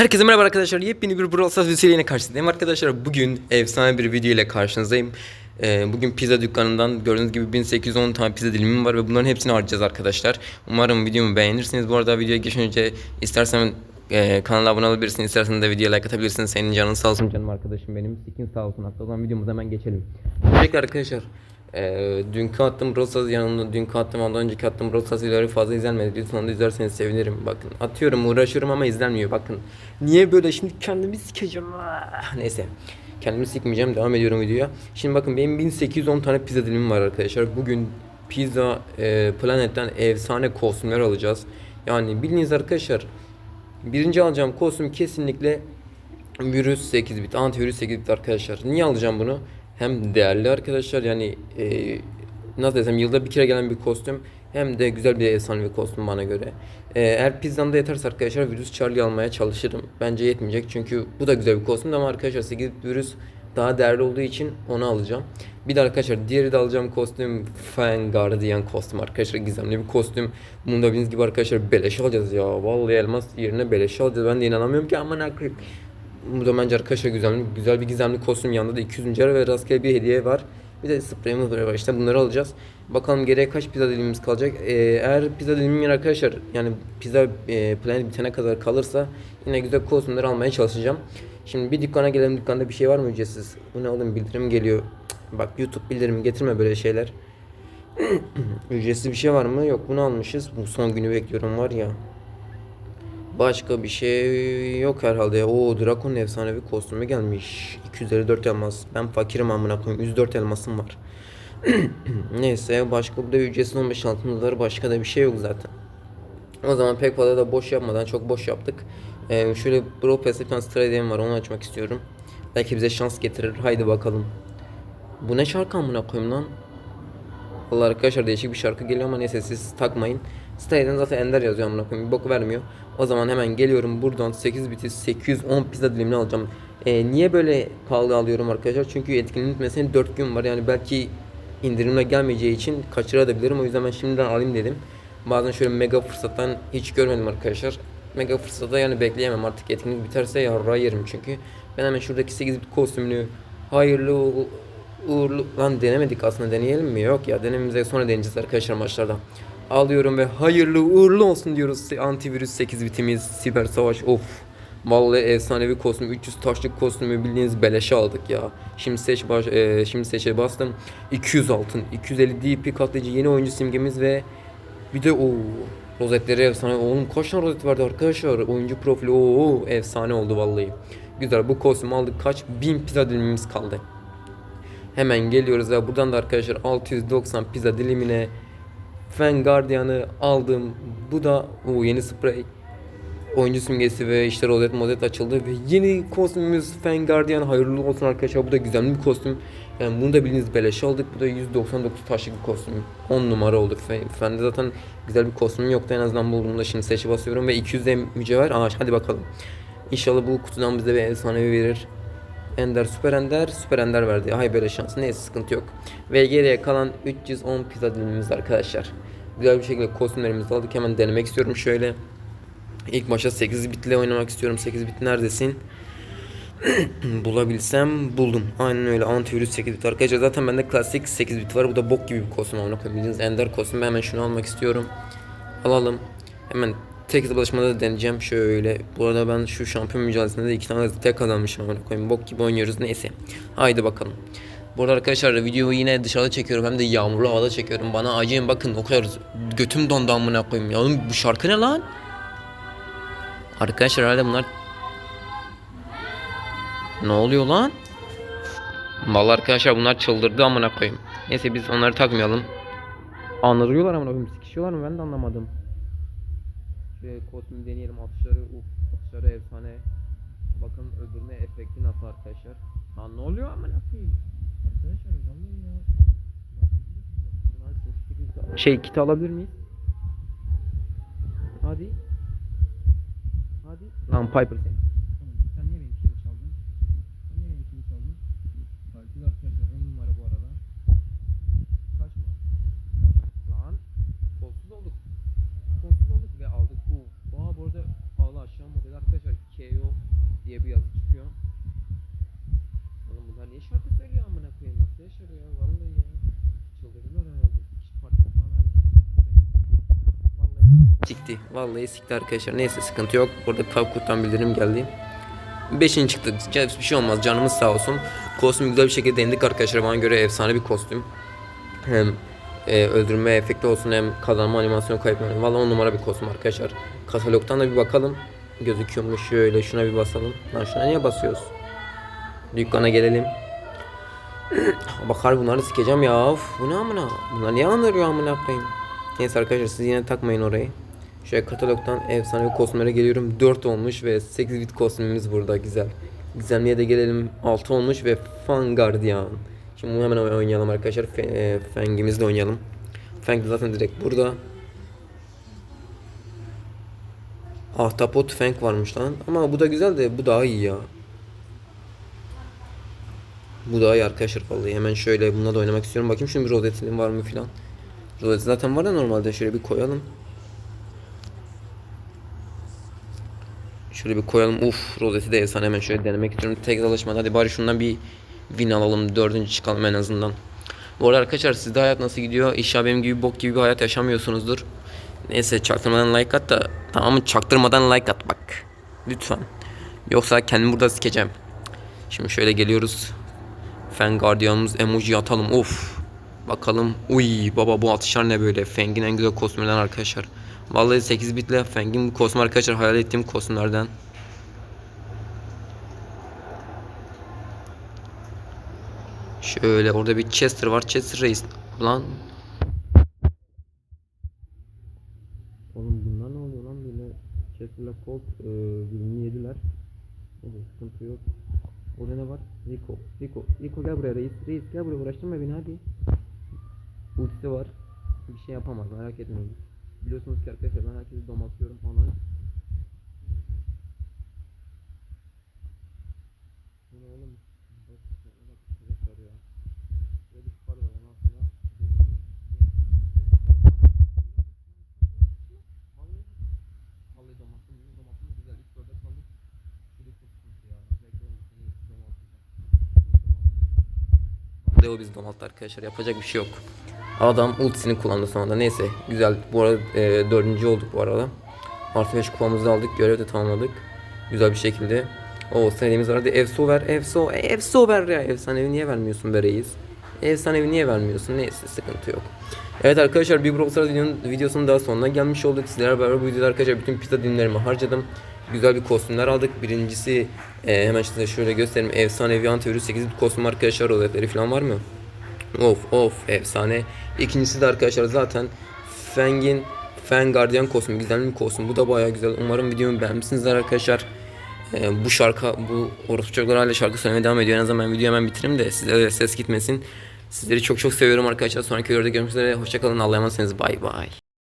Herkese merhaba arkadaşlar. Yepyeni bir Brawl Stars videosuyla yine karşınızdayım arkadaşlar. Bugün efsane bir video ile karşınızdayım. Ee, bugün pizza dükkanından gördüğünüz gibi 1810 tane pizza dilimim var ve bunların hepsini harcayacağız arkadaşlar. Umarım videomu beğenirsiniz. Bu arada videoya geçmeden önce istersen e, kanala abone olabilirsin, istersen de videoya like atabilirsin. Senin canın sağ olsun canım arkadaşım benim. Sikin sağ olsun. Hatta o zaman videomuza hemen geçelim. Öncelikle arkadaşlar ee, dünkü attığım Brawl Stars yanında dünkü attığım ondan önceki attığım Stars videoları fazla izlenmedi. Lütfen onu izlerseniz sevinirim. Bakın atıyorum uğraşıyorum ama izlenmiyor. Bakın niye böyle şimdi kendimi sikeceğim. Ah, Neyse. Kendimi sikmeyeceğim. Devam ediyorum videoya. Şimdi bakın benim 1810 tane pizza dilimim var arkadaşlar. Bugün Pizza e, Planet'ten efsane kostümler alacağız. Yani bildiğiniz arkadaşlar birinci alacağım kostüm kesinlikle virüs 8 bit, antivirüs 8 bit arkadaşlar. Niye alacağım bunu? Hem değerli arkadaşlar yani e, nasıl desem yılda bir kere gelen bir kostüm hem de güzel bir efsane bir kostüm bana göre. E, eğer pizzamda yeterse arkadaşlar virüs Charlie almaya çalışırım. Bence yetmeyecek çünkü bu da güzel bir kostüm ama arkadaşlar 8 bit virüs daha değerli olduğu için onu alacağım. Bir de arkadaşlar diğeri de alacağım kostüm Fan Guardian kostüm arkadaşlar gizemli bir kostüm. Bunu da bildiğiniz gibi arkadaşlar beleş alacağız ya. Vallahi elmas yerine beleş alacağız. Ben de inanamıyorum ki aman akıyım. Bu da bence arkadaşlar güzel, güzel bir gizemli kostüm yanında da 200 mücevher ve rastgele bir hediye var. Bir de spreyimiz var işte bunları alacağız. Bakalım geriye kaç pizza dilimimiz kalacak. Ee, eğer pizza dilimim arkadaşlar yani pizza e, planı bitene kadar kalırsa yine güzel kostümleri almaya çalışacağım. Şimdi bir dükkana gelelim dükkanda bir şey var mı ücretsiz? Bu ne oğlum bildirim geliyor. Bak YouTube bildirimi getirme böyle şeyler. ücretsiz bir şey var mı? Yok bunu almışız. Bu son günü bekliyorum var ya. Başka bir şey yok herhalde ya. Oo Drakon'un efsanevi kostümü gelmiş. 254 elmas. Ben fakirim amına koyayım. 104 elmasım var. Neyse başka burada ücretsiz 15 altımız var. Başka da bir şey yok zaten. O zaman pek fazla da boş yapmadan çok boş yaptık. Ee, şöyle Brawl Pass'te bir tane Stradien var onu açmak istiyorum. Belki bize şans getirir. Haydi bakalım. Bu ne şarkı amına koyayım lan? Vallahi arkadaşlar değişik bir şarkı geliyor ama neyse siz takmayın. Siteden zaten Ender yazıyor amına koyayım. Bir bok vermiyor. O zaman hemen geliyorum buradan 8 biti 810 pizza dilimini alacağım. Ee, niye böyle pahalı alıyorum arkadaşlar? Çünkü etkinliğin bitmesine 4 gün var. Yani belki indirimle gelmeyeceği için kaçırabilirim. O yüzden ben şimdiden alayım dedim. Bazen şöyle mega fırsattan hiç görmedim arkadaşlar. Mega fırsata yani bekleyemem artık etkinlik biterse yarra yerim çünkü. Ben hemen şuradaki 8 bit kostümünü hayırlı uğurlu lan denemedik aslında deneyelim mi? Yok ya denememize sonra deneyeceğiz arkadaşlar maçlarda. Alıyorum ve hayırlı uğurlu olsun diyoruz. Antivirüs 8 bitimiz, siber savaş of. Vallahi efsanevi kostüm 300 taşlık kostümü bildiğiniz beleşe aldık ya. Şimdi seç baş, e, şimdi seçe bastım. 200 altın, 250 DP katlayıcı yeni oyuncu simgemiz ve bir de o rozetleri efsane. Oğlum kaç tane rozet vardı arkadaşlar? Oyuncu profili o efsane oldu vallahi. Güzel bu kostümü aldık. Kaç bin pizza dilimimiz kaldı. Hemen geliyoruz ve buradan da arkadaşlar 690 pizza dilimine Fan Guardian'ı aldım. Bu da o yeni sprey. Oyuncu simgesi ve işte rozet mozet açıldı ve yeni kostümümüz Fan Guardian hayırlı olsun arkadaşlar. Bu da güzel bir kostüm. Yani bunu da bildiğiniz beleş aldık. Bu da 199 taşlık bir kostüm. 10 numara oldu. Fe- Fende zaten güzel bir kostüm yoktu. En azından bulduğumda şimdi seçi basıyorum ve 200 de mücevher. Aa, hadi bakalım. İnşallah bu kutudan bize bir efsanevi verir. Ender, Süper Ender, Süper Ender verdi. Hay böyle şans. Neyse sıkıntı yok. Ve geriye kalan 310 pizza dilimimiz arkadaşlar. Güzel bir şekilde kostümlerimizi aldık. Hemen denemek istiyorum şöyle. İlk başta 8 bitle oynamak istiyorum. 8 bit neredesin? Bulabilsem buldum. Aynen öyle. Antivirüs 8 bit arkadaşlar. Zaten bende klasik 8 bit var. Bu da bok gibi bir kostüm. Amına koyayım. Bildiğiniz Ender kostümü. Hemen şunu almak istiyorum. Alalım. Hemen tek zıplaşmada da deneyeceğim şöyle. Bu arada ben şu şampiyon mücadelesinde de iki tane tek kazanmışım amına koyayım. Bok gibi oynuyoruz. Neyse. Haydi bakalım. Bu arada arkadaşlar videoyu yine dışarıda çekiyorum hem de yağmurlu havada çekiyorum. Bana acıyın bakın o kadar götüm dondu amına koyayım. Ya oğlum bu şarkı ne lan? Arkadaşlar herhalde bunlar ne oluyor lan? Vallahi arkadaşlar bunlar çıldırdı amına koyayım. Neyse biz onları takmayalım. Anırıyorlar amına koyayım. Sikişiyorlar mı ben de anlamadım. Şöyle kostümü deneyelim atışları. Uf atışları efsane. Bakın öldürme efekti nasıl arkadaşlar. Lan ne oluyor amına koyayım? Arkadaşlar vallahi ya. Şey kiti alabilir miyiz? Hadi. Hadi. Lan Piper sen. Sen niye benim kilimi çaldın? Sen niye benim kilimi çaldın? Takip arkadaşlar 10 numara bu arada. Kaçma. Lan kolsuz olduk. Kolsuz olduk ve aldık. Uf. Aa bu arada Allah aşağı model arkadaşlar KO diye bir yazı çıkıyor. Oğlum bunlar niye şarkı söylüyor amına koyayım nasıl yaşar ya vallahi ya. Çıldırdılar herhalde. Hiç parti falan. Vallahi Sikti. Vallahi sikti arkadaşlar. Neyse sıkıntı yok. Burada Kavkut'tan bildirim geldi. Beşinci çıktık. Ca- Bir şey olmaz. Canımız sağ olsun. Kostüm güzel bir şekilde denedik arkadaşlar. Bana göre efsane bir kostüm. Hem e, öldürme efekti olsun hem kazanma animasyon kaybetme. Valla on numara bir kostüm arkadaşlar. Katalogdan da bir bakalım. Gözüküyor mu? Şöyle şuna bir basalım. Lan şuna niye basıyoruz? Dükkana gelelim. Bakar bunları sikeceğim ya. Of, bu ne amına? Bunlar niye anırıyor amına koyayım? Neyse arkadaşlar siz yine takmayın orayı. Şöyle katalogdan efsane bir kostümlere geliyorum. 4 olmuş ve 8 bit kostümümüz burada güzel. Gizemliye de gelelim 6 olmuş ve Fan Guardian. Şimdi bunu hemen oynayalım arkadaşlar. Fe, e, oynayalım. Feng zaten direkt burada. Ahtapot Feng varmış lan. Ama bu da güzel de bu daha iyi ya. Bu daha iyi arkadaşlar vallahi. Hemen şöyle bununla da oynamak istiyorum. Bakayım şimdi rozetinin var mı filan. Rozet zaten var da normalde şöyle bir koyalım. Şöyle bir koyalım. Uf rozeti de efsane hemen şöyle denemek istiyorum. Tek alışmadı. Hadi bari şundan bir win alalım. Dördüncü çıkalım en azından. Bu arada arkadaşlar sizde hayat nasıl gidiyor? İnşallah benim gibi bok gibi bir hayat yaşamıyorsunuzdur. Neyse çaktırmadan like at da tamam? Çaktırmadan like at bak. Lütfen. Yoksa kendimi burada sikeceğim. Şimdi şöyle geliyoruz. Fen Guardian'ımız emoji atalım. Of. Bakalım. Uy baba bu atışlar ne böyle? Feng'in en güzel kostümlerden arkadaşlar. Vallahi 8 bitle Feng'in bu kostüm arkadaşlar hayal ettiğim kostümlerden. Şöyle orada bir Chester var. Chester Reis. Lan. Oğlum bunlar ne oluyor lan böyle? Chester'la Colt e, birbirini yediler. Neyse sıkıntı yok. Orada ne var? Rico. Rico. Rico gel buraya reis. Reis gel buraya uğraştırma beni hadi. Ultisi var. Bir şey yapamaz merak etmeyin. Biliyorsunuz ki arkadaşlar ben herkesi domaltıyorum falan. Bu ne oğlum? Leo bizi domalttı arkadaşlar yapacak bir şey yok. Adam ultisini kullandı sonunda neyse güzel bu arada e, dördüncü olduk bu arada. Artı 5 kupamızı da aldık görev de tamamladık. Güzel bir şekilde. O senediğimiz vardı Efso ver Efso e, Efso ver ya efsanevi niye vermiyorsun be reis? Efsanevi niye vermiyorsun neyse sıkıntı yok. Evet arkadaşlar Brawl Stars videonun, videosunun daha sonuna gelmiş olduk. Sizlerle beraber bu videoda arkadaşlar bütün pizza dilimlerimi harcadım. Güzel bir kostümler aldık. Birincisi e, hemen size şöyle göstereyim. Efsanevi antivirüs 8 bit kostüm arkadaşlar. Rozetleri falan var mı? Of of efsane. İkincisi de arkadaşlar zaten Feng'in Fen Guardian kostümü güzel bir kostüm. Bu da bayağı güzel. Umarım videomu beğenmişsinizdir arkadaşlar. Ee, bu şarkı bu orospu çocuklar hala şarkı söylemeye devam ediyor. En azından ben videoyu hemen bitireyim de sizlere de ses gitmesin. Sizleri çok çok seviyorum arkadaşlar. Sonraki videoda görüşmek üzere. Hoşçakalın. Allah'a emanetsiniz. Bay bay.